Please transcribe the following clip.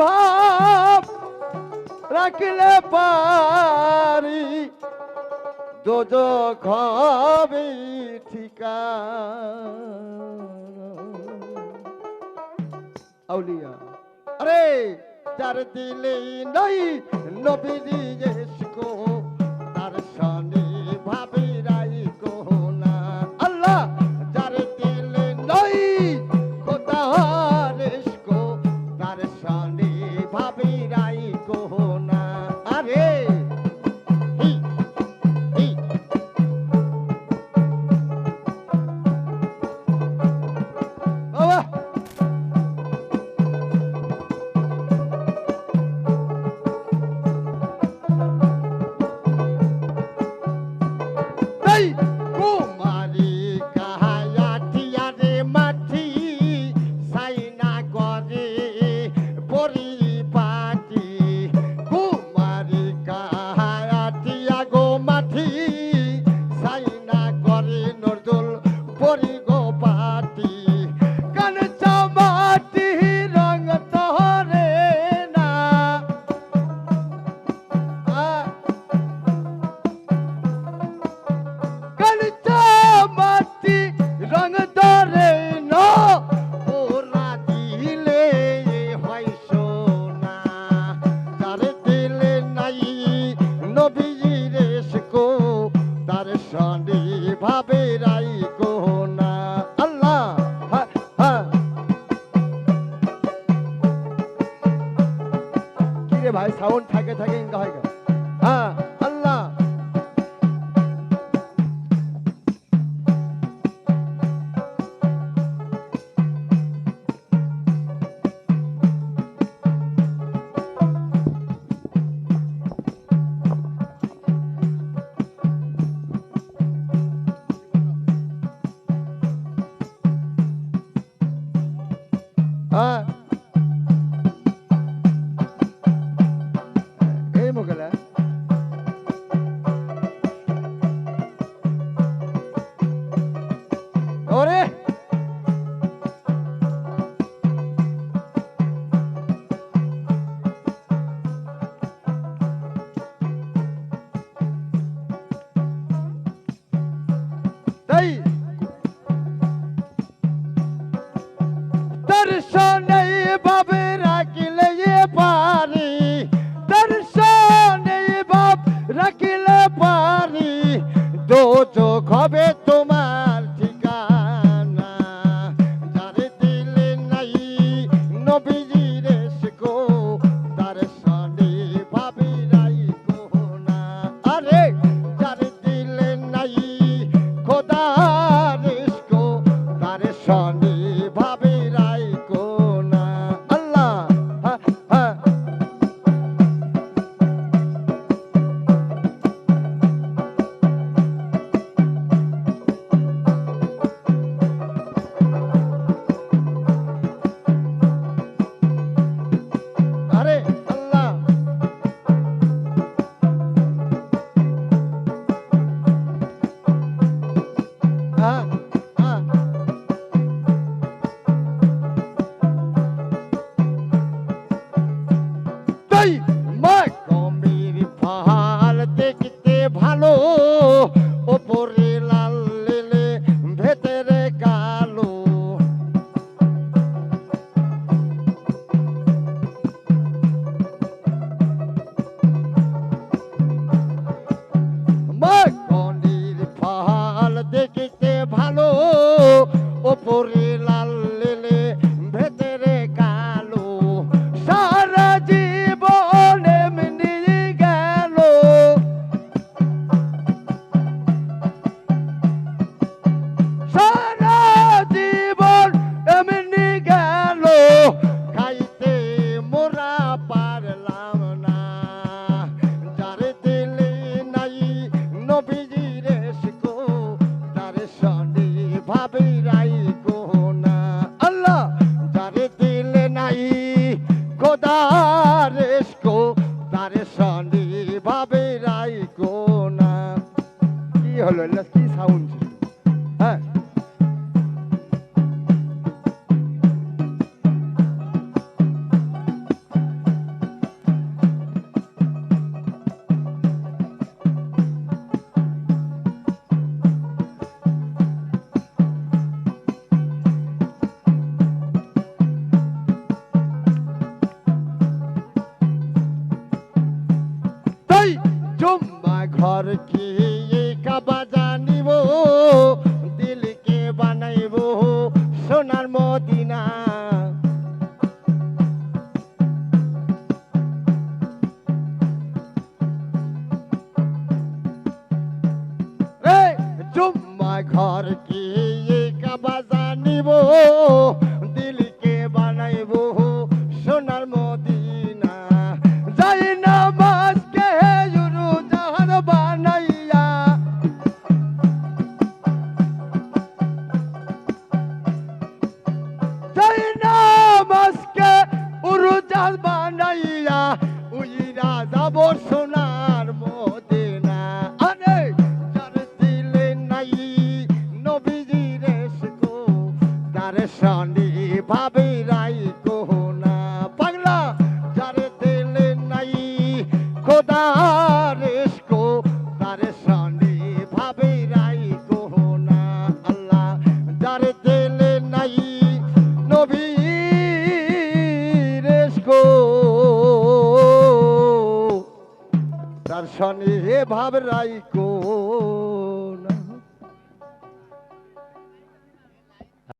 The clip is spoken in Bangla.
ভাব রাখলে পারি। দোজ খাবি ঠিকা আউলিয়া, আরে তার দিলে নাই নবীর ইশকো, তার সানে খোদা ওপরে লাল, ভেতরে কালো। সারা জীবন এমনি গেল। সারা জীবন এমনি গেল। খাইতে মোরা পারলাম না। যার দিলে নাই নবীজি ভাবে রাই কোনা কি হলো কি সাউন্ড আর কি কাবা জানিব দিলকে বানাইব? সোনার মদিনা। জুম্মা ঘর কি দর্শনে ভাব রাইকো